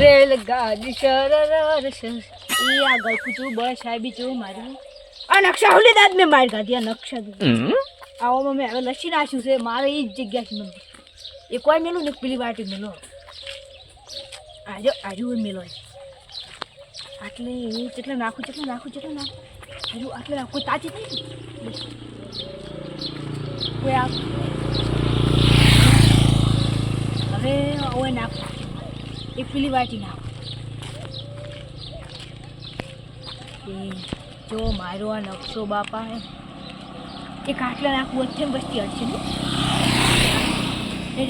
રેલગાડી શરર શર ઈ આગળ કૂચું બસ આ બીજું મારું. આ નકશા હોલી દાદ મેં માર કાઢી આ નકશા આવામાં મેં હવે લસી નાખ્યું છે. મારે એ જ જગ્યા છે મને એ કોઈ મેલું ને પેલી વાટી મેલો. આજો આજુ મેલો આટલે એ કેટલા નાખું કેટલા નાખું કેટલા નાખું. હજુ આટલે નાખું. તાજી થઈ કોઈ આ હવે હવે નાખું. એક પેલી વાટી નાખું. એ જો મારો આ નકશો બાપા હે. એ કાટલા નાખવું વચ્ચે બસતી હશે ને? એ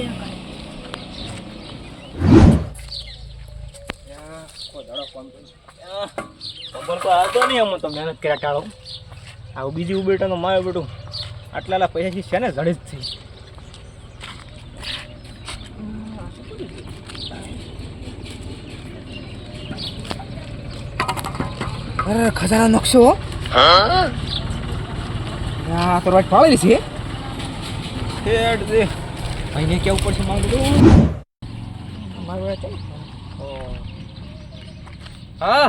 ખબર તો આવતો નહીં અમે તો મહેનત કર્યા ટાળો. આવું બીજી ઉબેટા તો મારે બેટું આટલા પૈસાથી છે ને જડે જ થઈ? અરે ખજાના નકશો? આ તો રાત પાડેલી છે. હેડ દે ભાઈને કેવું પડશે મારું બધું? મારું વાત? હા.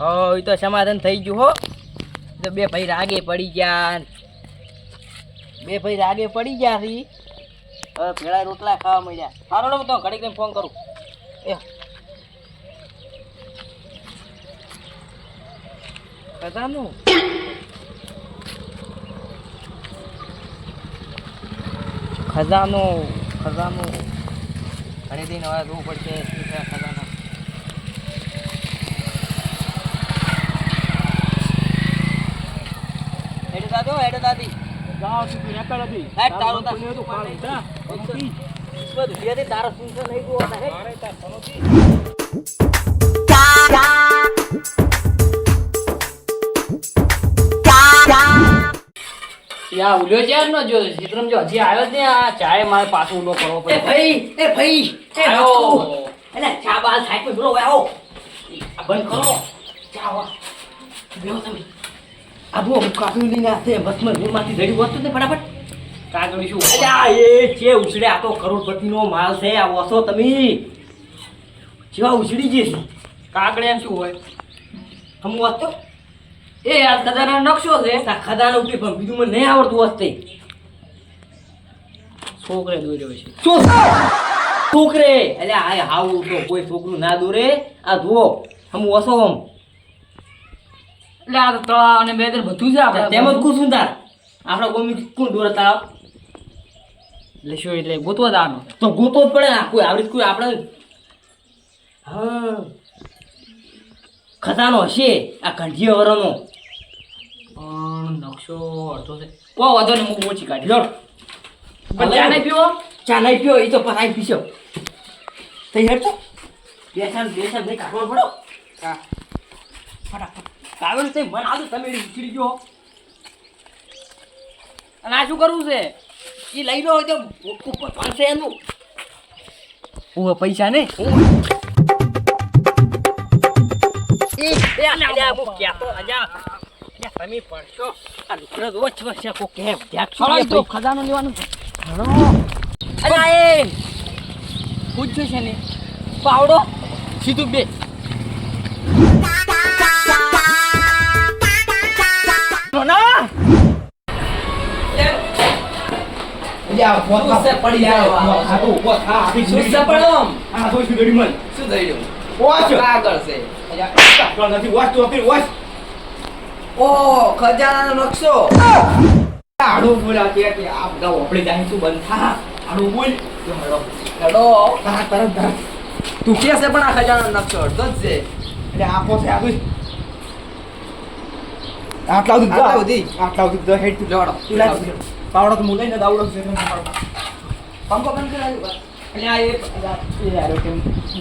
હો એ તો સમાધાન થઈ ગયું હો. તો બે ભાઈ રાગે પડી ગયા. બે ભાઈ રાગે પડી ગયા છે હવે પેલા રોટલા ખાવા મળ્યા. સારો હું તો ઘડીક ફોન કરું. એ ખજાનું ખજાનો ખજાનો. ઘણી દિન હવે જોવું પડશે શું છે ખજાનો. હેડો દાદો હેડો દાદી. જાઓ સુધી રેકડ હતી? હેડ તારો તા હતું? પાડું, જા. બધું. તારો સુનસો નહીં ગયો હે મારે તાર સનોતી. યા ઉલ્યો છે નો જો ચિત્રમ જો હજી આવ્યો જ આ ચાય મારે પાછો ઉલ્લો કરવો એ પડે ભાઈ એ ભાઈ એ આયો. એટલે ચા બાલ પર બોલો આવો આ બંધ કરો. ચા આવો બેહો તમે. આ બહુ કાફી લઈને આ બસમાં રૂમમાંથી રેડી વસ્તુ ને ફટાફટ. કાગળ શું? અલ્યા એ છે ઉછળે આ તો કરોડપતિનો માલ છે આ વસો તમે. જેવા ઉછળી જઈશ. કાગળ એમ શું હોય? હમ વાંચતો એ આ ખજાના નકશો છે. આ ખદાનો ઉપી પણ બીજું મને નહીં આવડતું વાંચતે છોકરે દોર્યો છે? છોકરે? એટલે આ હાવ તો કોઈ છોકરું ના દોરે. આ જુઓ હમ ઓછો હમ. એટલે આ તો તળાવ અને બેદર બધું છે આપણે તેમ જ કુસું તાર. આપણા ગોમી કોણ દોરે તાવ એટલે શું એટલે ગોતવા તો ગોતો જ પડે ને કોઈ આવડી કોઈ આપણે હા. ખજાનો હશે. આ કંઠીય વરનો પણ નકશો અડધો છે. કો વાંધો ને હું ઓછી કાઢી. લો પણ ચા નહીં પીવો? ચા નહીં પીવો એ તો પરાઈ પીશો. થઈ હેડતો બેસન બેસન નહીં કાઢવો પડો. હા. ફટાફટ. કાગળ તે મન આદુ તમે ઉછળી ગયો. અને આ શું કરવું છે? એ લઈ લો તો ભૂખું પતવાશે એનું. હું પૈસા નહીં એ ખજાનો લેવાનું છે. ને પાવડો? સીધું બે. પડી જાય? શું તો શું થઈ રહ્યું છે. નથી, વાંચ તો આપી, વાંચ. ઓ ખજાનાનો નકશો. આડું બોલ્યા કે કે આ બધા ઓપડી જાય તું બંધ થા? આડું બોલ તો લડો તરત તરત તરત તું કે છે પણ આ ખજાનાનો નકશો? અડધો જ છે. એટલે આપો છે આ તું આટલા સુધી આટલા સુધી? આટલા સુધી હેડ તું. લાય. પાવડો તો દાવડો છે. પંપો બંધ કરાવ્યું એટલે આ અલ્યા, એ યાર કેમ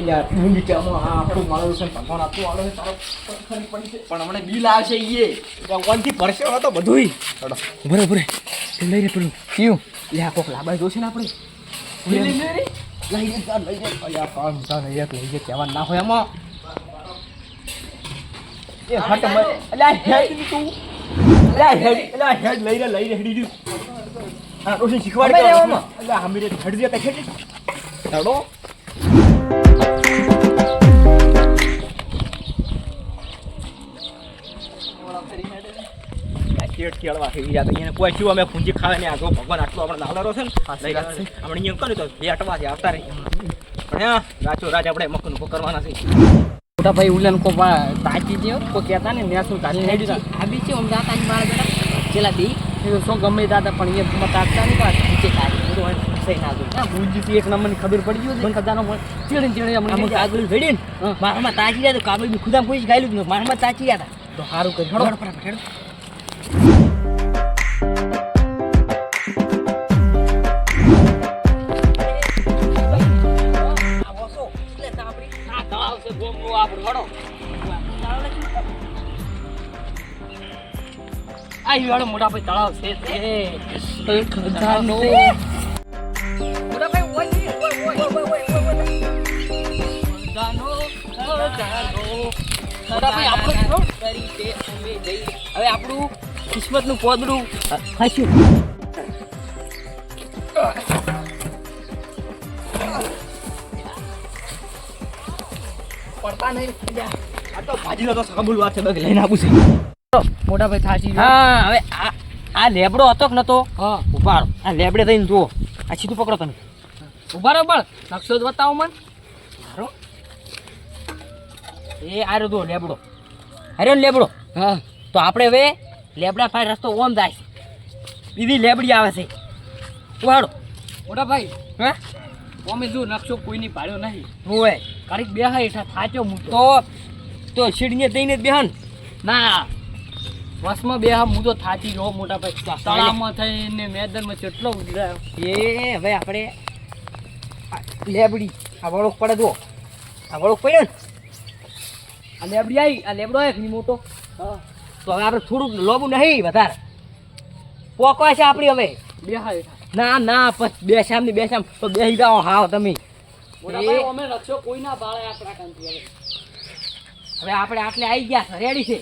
યાર હું બિચારો આ આપણું મારું છે ભગવાન આપતું વાળો છે તારો ખરી પડી છે. પણ હમણાં બિલ આવશે ઈએ ભગવાનથી ભરશે હવે તો બધુંય. હેડો. ઉભરે ઉભરે લઈ રે પેલું. કયું? લે આ કોક લાબાઈ જોશે ને આપણે. લઈ લે તાર લઈ લે અલ્યા કામ તા લઈ લે લઈ લે. કહેવા ના હોય એમાં એ હટ મત અલ્યા હેડ. તું. અલ્યા હેડ. અલ્યા હેડ લઈ લે હેડી હા રોશન શીખવાડી? અલ્યા હમી રે હેડ દે તે હેડ હેડો આ શેઠ કેળવા ગયા તો એને અમે પૂંજી ખાવાની આગો ભગવાન આટલો આપણે લાલરો છે ને આપણે અહીંયા કર્યું તો બે અટવા છે આવતા રહી પણ હા રાચો રાજ આપણે મકન ઊભો કરવાના છે મોટા ભાઈ ઉલન કો તાકી દે કો કહેતા ને મેં શું તાકી હેડી દીધા આવી છે જાતા ની મારા બેટા પેલા એ શું ગમે દાદા પણ એ મત આપતા નહીં નીચે તારી હું તો એને સહી ના દઉં ના ગુંજી એક નંબરની ખબર પડી ગયો ચીડી ને મારામાં તાજી રહ્યા તો કાગળ બી ખુદામ કોઈ ગાયલું જ. મારામાં હતા તો. સારું કરી. ફટાફટ આ મોટા ભાઈ તળાવ છે ખજાનો. હવે આપણું કિસ્મતનું પોદડું હસ્યું પડતા નહીં. આ તો ભાજીનો તો વાત છે લઈને આપું છે. મોટા ભાઈ થાચી હા હવે આ આ લેબડો હતો કે નતો? હા. ઉપાડો આ લેબડે થઈને જુઓ. આ સીધું પકડો તમે. ઊભા રહો બળ. નકશો જ બતાવો મન. એ આ રહ્યો લેબડો. અરે લેબડો. હા. તો આપણે હવે લેબડા ફાઈ રસ્તો ઓમ જાય બીજી લેબડી આવે છે. ઉહાડો મોટા ભાઈ હે? ઓમે જો નકશો કોઈની પાડ્યો નહીં. હોય કારીક બે હા હેઠા થાચો મૂતો તો તો શીડીને દઈને બેહન. ના. વસમાં બે હા તો થાચી ગયો મોટા ભાઈ. તળાવમાં થઈને મેદાનમાં કેટલો ઉજળાયો એ હવે આપણે લેબડી આ વળોક પડે જો આ વળોક પડ્યો ને? આ લેબડી આવી આ લેબડો એક ની મોટો. તો હવે આપણે થોડુંક લોબું નહીં વધારે. પોકવા છે આપણી હવે. બે ના ના પછી બે શામની બે શામ તો બે જાઓ હાવ તમે. અમે આપણા કાંથી હવે. આપણે આટલે આવી ગયા છે રેડી છે.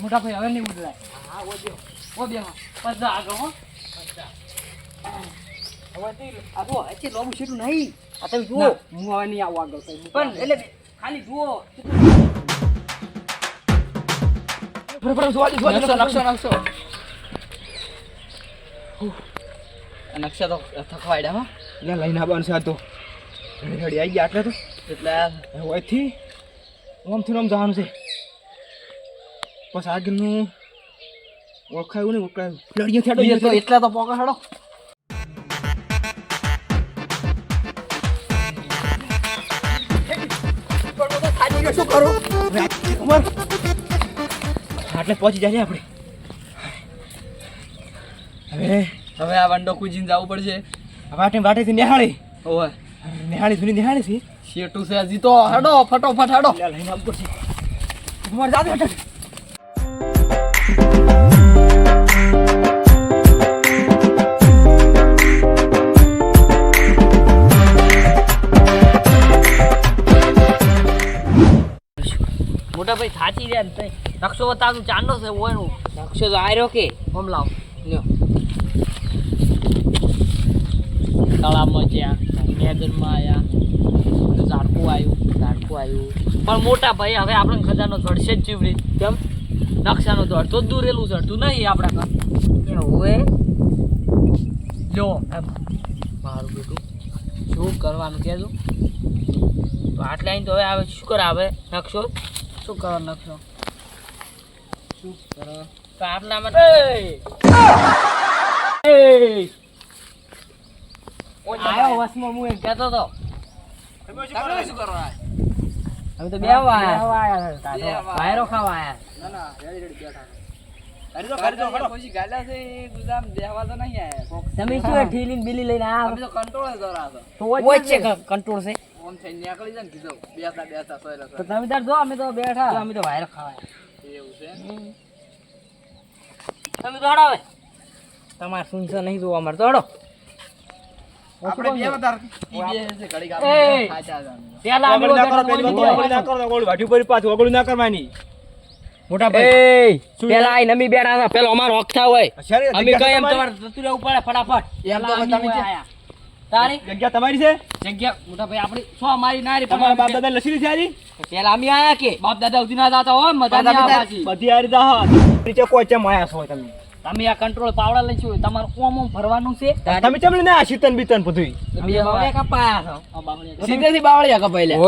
મોટા ભાઈ હવે નહીં ઉજળાય હા ઓ જો. ઓ બે હા આગળ હો. આ સીટું નહીં આ જુઓ હું હવે નહીં આવું આગળ ખાલી જુઓ નકશો તો થકવાડ્યા હો લઈને આવવાનું છે તો રેડી આવી ગયા આટલે તો એટલે અહીંથી ઓમથી ઓમ છે બસ આગળનું ઓળખાયું નહીં ઓળખાયું લડીએ એટલા તો પોકા હડો શું કરો? ઉમર. આટલે પહોંચી જાય આપણે. હવે હવે આ વંડો કુજીને જવું પડશે. વાટે વાટેથી નિહાળી. ઓય નિહાળી સુધી નિહાળી છે. શેટુ છે હજી તો. હડો ફટોફટ હડો. લઈને આવવું પડશે. તમારે જાતે હટે મોટા ભાઈ થાચી રહ્યા ને તઈ. નકશો બતાવતું ચાંદો છે ઓયનું નકશો તો આર્યો કે? ઓમ લાવ. લ્યો. તળાવમાં જ્યાં કેદરમાં આયા. બધું ઝાડકું આવ્યું ઝાડકું આવ્યું પણ મોટા ભાઈ હવે આપણે ખજાનો ચડશે જ ચીવડી. કેમ? નકશાનો તો અડધો જ દૂરેલું ચડતું નહીં આપણા ઘર. એવું જો એમ. મારું બેટું શું કરવાનું કહેજો? તો આટલા તો હવે આવે શું કરે આવે નકશો? શું કરવાનો નકશો શું કરે? તો આટલામાં આયો વસમાં હું એમ કહેતો હતો. શું કરવા અમે તો બે આયા વાયરો ખાવા આયા તમે શું ઠીલીને બીલી લઈને આયા તો વચ્ચે કંટ્રોલ છે. તો તમે તાર જો અમે તો બેઠા. અમે તો વાયરો ખાવા આયા. તમે દોડો હવે. તમારે સુનસો નહીં જોવા અમારે દોડો પાછું ઓગળી ના કરવાની. મોટા ભાઈ. પેલા આઈ નમી બેઠા પેલો અમારો હક હોય. અમે કઈ એમ તમારે? જતું રહેવું પડે ફટાફટ. એમ તો તમે આયા. તારી જગ્યા તમારી છે? જગ્યા મોટા ભાઈ આપણી સો અમારી ના રે તમારા બાપ દાદા લસી લીધી આજી? પેલા અમે આયા કે? બાપ દાદા ઉધી ના જાતા હોય મજા દાદા આવે બધી આરી દા નીચે કોઈ ચેમ આયા છો તમે તમે આ કંટ્રોલ પાવડા લઈ છો તમારે ઓમ ઓમ ભરવાનું છે? તમે ચમ ને આ શીતન બીતન બધું બે બાવળિયા કપાયા છો. આ બાવળિયા. સીધેથી બાવળિયા કપાયેલા.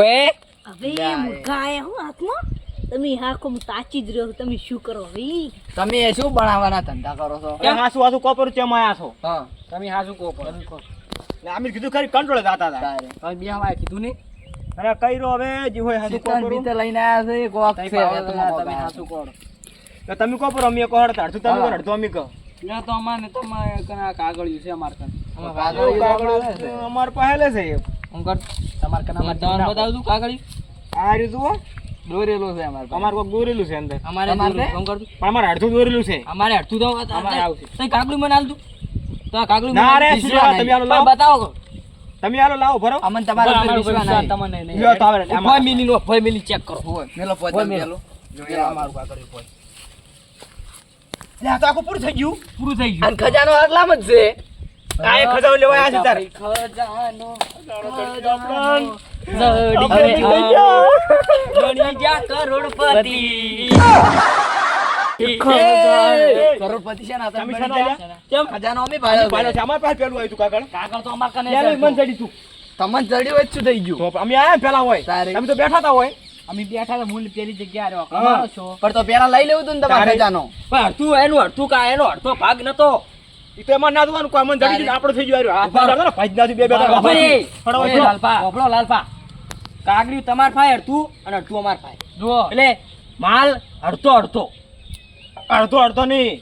હવે લ્યા, મૂર્ખા હું હાથમાં? તમે હાખો તાચી જ રહ્યો તમે શું કરો હવે? તમે શું બનાવવાના ધંધા કરો છો? કેમ હાસુ હાસુ કોપર ચેમ આયા છો? હા તમે હાસુ કહો ને કીધું ખરી કંટ્રોલ જતા હતા. તારે. તમે બે હવાય કીધું નહીં. અરે કઈ રો હવે જે હોય હાથું સીતન કરું? બીતે લઈને આયા છે તમે છે તમે હાથું હાજુ તો તમે કોપર અમે કહો હડતા અડધું તમે કહો અડધું અમે કહો. ના તો અમારે તમારે કના કાગળ છે અમારે કાગળ કાગળ. અમાર પહેલે છે. હું કર તમારે કના અમાર તમને બતાવું છું કાગળ આ રહ્યું જુઓ. દોરેલું છે અમારે પાસે. અમાર કોક દોરેલું છે અંદર. અમારે કરતું પણ અમારે અડધું દોરેલું છે. અમારે અડધું તો અમારે આવશે. તઈ કાગળિયું મને તું તો આ કાગળિયું ના રે સુજા તમે આનો લાવો? બતાવો તમે આનો લાવો ભરો. અમને તમારા વિશ્વાસ નહીં. તમને નહીં. જો તો આવે. ફોય મિલી નો ફોય મિલી ચેક કરો. હોય. મેલો. ફોય તમે મેલો. જો એ અમારું કાગળ ફોય લે, તો આખું પૂરું થઈ ગયું. પૂરું થઈ ગયું. અને ખજાનો આટલામાં જ છે. આ એક ખજાનો લેવા આવ્યા છે તારે. ખજાનો આપણે જડી ગયા. કરોડપતિ. એ, કરોડપતિ છે ને તમે તમે શાના બની લ્યા? જા. ખજાનો અમે ભાળ્યો છે. છે. અમારી પાસે પેલું આવ્યું તું કાગળ? કાગળ તો અમાર કને મન ચડી તું. તમને જડ્યું હોય શું થઈ ગયું? અમે આયા પેલા હોય. તમે તો બેઠા તા હોય. અમે બેઠા હતા મૂળ પેલી જગ્યાએ રહ્યો. હા. છો. પણ તો પેલા લઈ લેવું તું ને તમારે ખજાનો. પણ અડધું એનું અડધું કા એનો અડધો ભાગ નતો. ઈ તો એમાં ના જોવાનું કોઈ મન ચડી ગયું થઈ ગયો ના ભાઈ નાથી બે. લાલપા ઓપડો લાલપા કાગડિયું તમાર ફાય અડધું અને અડધું અમાર ફાય જુઓ. એટલે માલ અડધો અડધો. અડધો અડધો નહીં.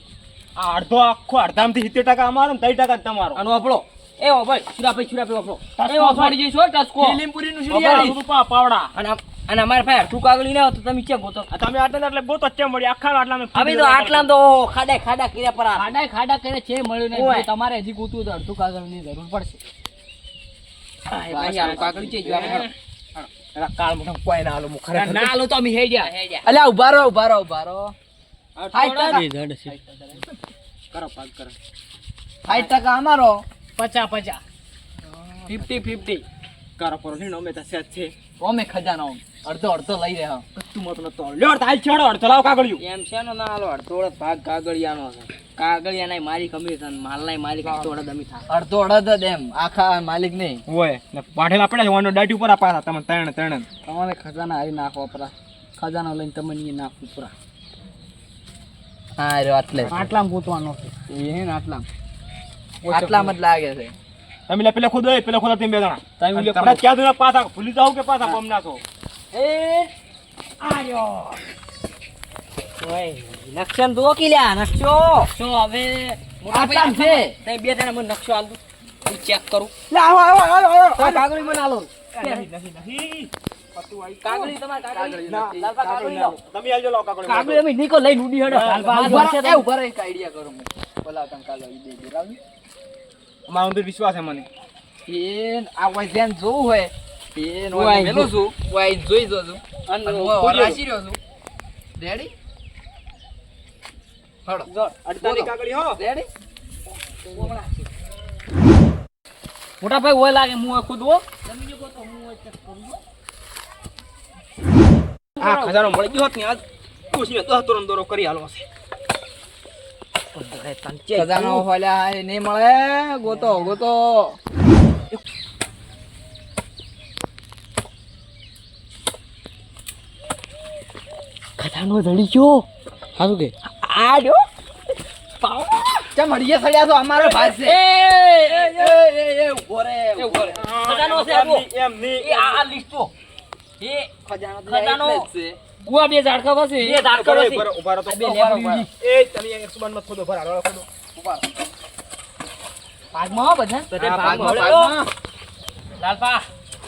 આ અડધો આખો અડધામાંથી સિત્તેર ટકા અમારો ને ત્રણ ટકા તમારો. અને વાપરો. એ ભાઈ છુરા પે છુરા પે ઓપડો એ વાપરી. જઈશું ટસ્કો. લીમપુરી નું બાબા, પાવડા. અને અમાર ફાય અડધું કાગળી ના તો તમે ક્યાં ગોતો? તમે આટલા એટલે ગોતો જ મળી આખા આટલા હવે તો આટલા તો ખાડા ખાડા કર્યા પર. ખાડા ખાડા કરે છે મળ્યું નહીં. તમારે હજી ગોતવું તો અડધું કાગળની જરૂર પડશે. ભાઈ કાગળ છે જો કાળ મોટા કોઈ ના હાલો મુખ ના લો તો અમે હેડ્યા. અલ્યા ઊભા રહો ઊભા રહો ઊભા રહો. હાઈ કરો પાક કરો. સાઠ ટકા અમારો. પચા પચા ફિફ્ટી ફિફ્ટી. કરો કરો. નહીં અમે તો સેજ છે. અમે ખજાનો અડધો અડધો લઈ રહ્યા. તું લ્યો તાલ છેડો અડધો લાવ કાગળિયું. એમ છે નો ના હાલો અડધો ભાગ કાગળિયાનો છે. કાગળિયાના મારી કમિશન માલના માલિક અડધો અડધ અમી થાય. અડધો અડધ જ એમ. આખા માલિક નહીં. હોય. ને પાઠેલા પડ્યા છે વાનો દાટી ઉપર આપા તમે ત્રણ ત્રણ. તમારે ખજાના હારી નાખવા પરા ખજાનો લઈને તમને નાખો પૂરા હા રે આટલે આટલામ ગોતવાનો છે. એ હે ને આટલામ. આટલામ જ લાગે છે. તમે લે પેલા ખુદ પેલા ખોદા તમે બે જણા. તમે લે તમે ક્યાં દુના પાછા ભૂલી જાવ કે પાછા કોમ નાખો એ આયો. ઓય નક્ષન દો કે લ્યા નકશો. શું હવે આટલામ છે. તમે બે જણા મને નક્ષો આલ દો હું ચેક કરું. લે આવો આવો આવો આ કાગળી મને આલો. નહીં નહીં નહીં રહો, તો. એ ઊભા રહો, એક આઈડિયા કરું હું બોલા તને કાલે ઈ દે દે, રાવજી. અમારો અંદર વિશ્વાસ છે મને. એ આ હોય જોવું હોય એ નો હું છું. હું જોઈ જો અને અને હું ખોલ્યો. હરાશી રહ્યો છું. રેડી હળો જો, અડતાની કાગળી હો. રેડી મોટા ભાઈ ઓય લાગે હું ખુદ હો. હા ખજાનો મળી ગયો ને આજ પૂછીને દસ તોરન દોરો કરી હાલો છે ખજાનો હોલ્યા એ નહીં મળે. ગોતો ગોતો. ખજાનો જડી ગયો. હારું કે? આ જો. ચમ હળીએ સળિયા તો અમારો ભાઈ છે. એ એ એ. એ ઊભો રે ઊભો રે. ખજાનો છે એમ. એ આ લીસ્ટ તો એ ખજાનો ખજાનો. એટલે જ છે. બુઆ બે ઝાડકા વસે બે ઝાડકા વસે ઊભા રહો, તો. આ બે ઊભા રહો, લેબડી ઊભા. એ તમે એક સુબાન ખોદો ભરા હાલો ખોદો. ભાગમાં બધા? બધા ભાગમાં ભાગમાં, હો. ભાગમાં. લાલપા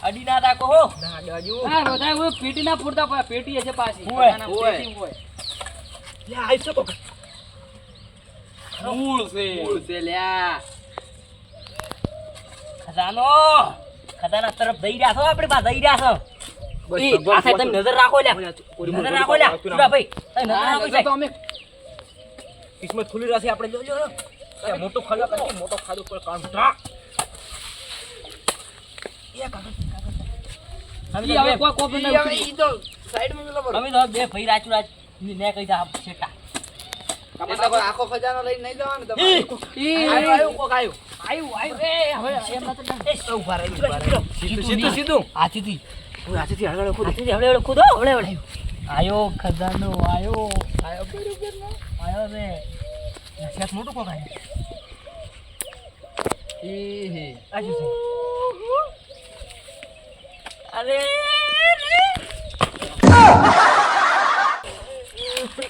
અડી ના રાખો હો. ના, ડજુ. હા બધા હોય પેટી ના પૂરતા પેટી હશે પાછી. હોય, હોય. લે આઈ છે મૂળ છે. મૂળ છે લ્યા ખજાનો. ખજાના તરફ દઈ રહ્યા છો આપણે પાસે દઈ રહ્યા છો. આ સાઈડ તમે નજર રાખો લ્યા. નજર રાખો લ્યા. સુરા ભાઈ. નજર રાખો સાહેબ. અમે કિસ્મત ખુલી રાખી આપણે જો જો મોટો ખાડો કરી મોટો ખાડો પર કામ ઢા ઈ હવે કોઈ કોપ ન ઉતરી. અમે તો બે ભાઈ રાચુ રાચ ને ને કહી દા છેટા. આખો ખજાનો લઈને નહીં જવાનું તમારે. કોક એ હવે એમ. સીધું, સીધું, સીધું. હાથીથી હું હાથેથી હળગાડો ખુદ. હાથીથી હવડે હવડે કૂદો. હવડે હવડે આયો ખજાનો આયો. આયો બરોબર ના? આયો રે શેઠ મોટું કોક આયુ. એ હે આજુ છે. અરે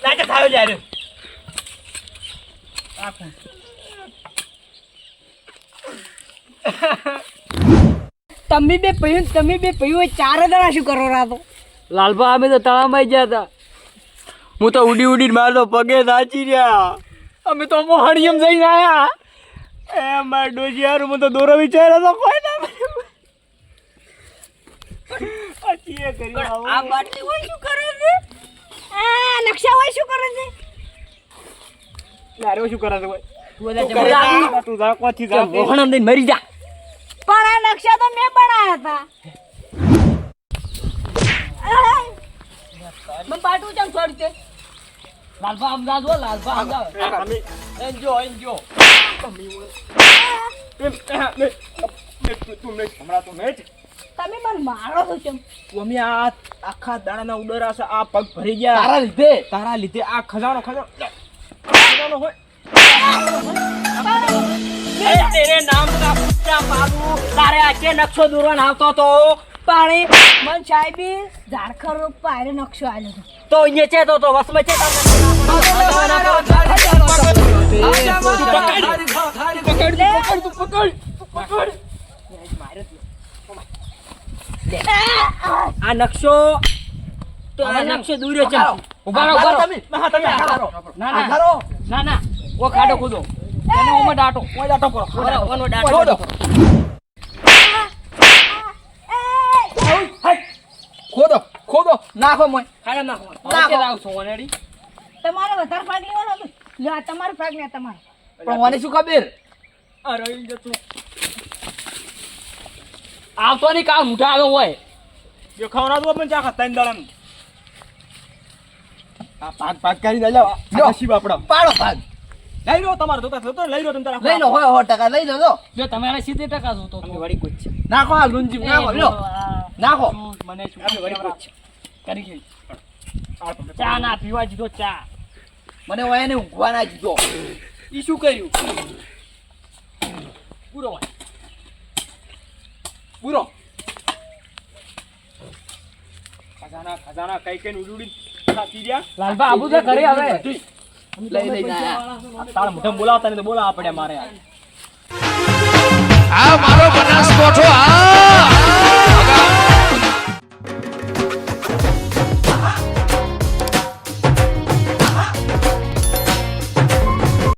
લાગે થાયો લે આર્યો. તમે બે પૈયું તમે બે પૈયું ચાર જણા શું કરો રાતો લાલભા અમે તો તળામાં ગયા હતા. હું તો ઉડી ઉડીને મારતો પગે સાચી રહ્યા. અમે તો મોહણીયમ જઈને આવ્યા એ માર હારું મને તો દોરો વિચાર હતો કોઈ ના. આ બાટલી હોય શું કરે છે? આ નકશા હોય શું કરે છે? લારે શું કરે છે તું જા, કોથી જા. વહણમ દઈને મરી જા. પણ આ નકશા તો મેં બનાવ્યા હતા. મને પાટું ચમ છોડી દે લાલભા અમદાવાદ હો લાલભા અમદાવાદ. એન્જો એન્જો તમે મને મારો છો કેમ? અમે આ આખા દાણાના ઉડરા છે આ પગ ભરી ગયા. તારા લીધે? તારા લીધે આ ખજાનો ખજાનો. ખજાનો હોય. તેરે નામ કા પુત્રા બાબુ તારે આખે નકશો દોરવાનો આવતો તો. પાણી મન સાહેબી ઝાડખર પાયરે નકશો આવ્યો હતો તો અહીંયા છે તો તો વસમાં છે આ નકશો તો આ નકશો દૂર છે. ઊભા રહો ઊભા રહો. હા તમે. ના ના. ના ના. ઓ ખાડો કૂદો. એનો ઓમાં ડાટો ઓય ડાટો કરો ઓનો ડાટો ખોદો ખોદો નાખો મોય. ખાડા નાખો નાખો. લાવ છો ઓનેડી. તમારે વધારે ભાગ લેવાનો હતો લે આ તમારો ભાગ ને તમારો. પણ મને શું ખબર? અરે ઈ જતો આવતો ની કામ આવ્યો હોય. જો ખાવના તો પણ ચાખા ત્રણ દાડાનું. આ પાક પાક કરીને જાઓ. લ્યો. આ બાપડા પાડો ભાગ. લઈ લો તમારે જોતા જોતો લઈ લો તમે તારા લઈ લો હોય હો ટકા લઈ લો જો તમારે સીધે ટકા જોતો તમે વળી કોઈ છે. નાખો આ લુંજી નાખો લો નાખો. મને આપણે કરી ચા ના પીવા દીધો ચા. મને હોય ને ઊંઘવા ના દીધો. એ શું કર્યું? પૂરો હોય. પૂરો. ખજાના ખજાના કઈ કઈ ઉડી ઉડી ખાતી ગયા લાલભા આબુ તો ઘરે હવે? લઈ આયા તારા મોઢે બોલાવતા નહીં તો પડે મારે. આ મારો બનાસકોઠો આ